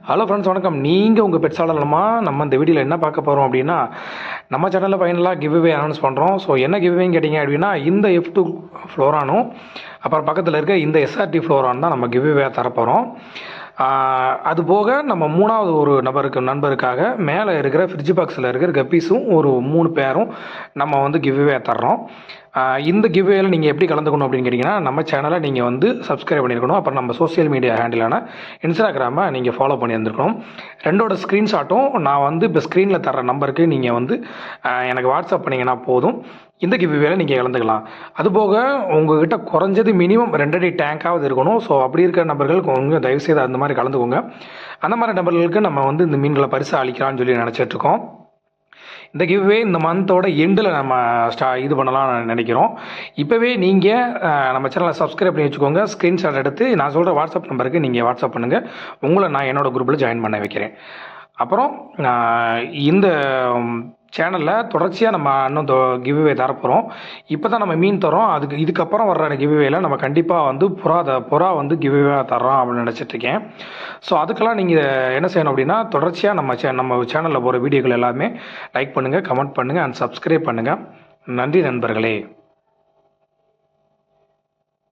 Hello friends வணக்கம். நீங்கள் உங்கள் பெட் நம்ம இந்த வீடியோவில் என்ன பார்க்க போகிறோம் அப்படின்னா நம்ம சேனலில் ஃபைனலாக கிவ்வே அனௌன்ஸ் பண்ணுறோம் ஸோ என்ன கிவ்வேன்னு கேட்டிங்க அப்படின்னா இந்த எஃப் டூ ஃப்ளோரானும் அப்புறம் பக்கத்தில் இருக்க இந்த எஸ்ஆர்டி ஃப்ளோரான் தான் நம்ம கிவ்வே தரப்போகிறோம் அது போக நம்ம மூணாவது ஒரு நபருக்கு நண்பருக்காக மேலே இருக்கிற ஃப்ரிட்ஜ் பாக்ஸில் இருக்கிற கப்பீஸும் ஒரு மூணு பேரும் நம்ம வந்து கிவ்வே தர்றோம். இந்த கிவ்வேல நீங்கள் எப்படி கலந்துக்கணும் அப்படின்னு கேட்டிங்கன்னா நம்ம சேனலை நீங்கள் வந்து சப்ஸ்கிரைப் பண்ணியிருக்கணும். அப்புறம் நம்ம சோஷியல் மீடியா ஹேண்டிலான இன்ஸ்டாகிராமை நீங்கள் ஃபாலோ பண்ணி பண்ணியிருந்துருக்கணும். ரெண்டோட ஸ்க்ரீன்ஷாட்டும் நான் வந்து இப்போ ஸ்க்ரீனில் தர நம்பருக்கு நீங்கள் வந்து எனக்கு வாட்ஸ்அப் பண்ணிங்கன்னா போதும். இந்த கிவ்வேல நீங்கள் கலந்துக்கலாம். அதுபோக உங்ககிட்ட குறைஞ்சது மினிமம் ரெண்டடி டேங்காவது இருக்கணும். ஸோ அப்படி இருக்கிற நபர்களுக்கு கொஞ்சம் தயவுசெய்து அந்த மாதிரி கலந்துக்கோங்க. அந்த மாதிரி நபர்களுக்கு நம்ம வந்து இந்த மீன்களை பரிசு அளிக்கலாம்னு சொல்லி நினச்சிட்ருக்கோம் இந்த கிவ்வே இந்த மந்தோட எண்டில் நம்ம ஸ்டா இது பண்ணலாம்னு நினைக்கிறோம். இப்போவே நீங்கள் நம்ம சேனலை சப்ஸ்கிரைப் பண்ணி வச்சுக்கோங்க. ஸ்க்ரீன்ஷாட் எடுத்து நான் சொல்கிற வாட்ஸ்அப் நம்பருக்கு நீங்கள் வாட்ஸ்அப் பண்ணுங்கள் உங்களை நான் என்னோடய குரூப்பில் ஜாயின் பண்ண வைக்கிறேன். அப்புறம் இந்த சேனலில் தொடர்ச்சியாக நம்ம இன்னும் கிவ்வே தரப்போகிறோம் இப்போ தான் நம்ம மீன் தரோம் அதுக்கு இதுக்கப்புறம் வர்ற கிவ்வேயில் நம்ம கண்டிப்பாக வந்து புறா த புறா வந்து கிவ்வே தரோம் அப்படின்னு நினச்சிட்ருக்கேன் ஸோ அதுக்கெல்லாம் நீங்கள் என்ன செய்யணும் அப்படின்னா தொடர்ச்சியாக நம்ம சே நம்ம சேனலில் போகிற வீடியோக்கள் எல்லாமே லைக் பண்ணுங்கள் கமெண்ட் பண்ணுங்கள் அண்ட் சப்ஸ்கிரைப் பண்ணுங்கள் நன்றி நண்பர்களே.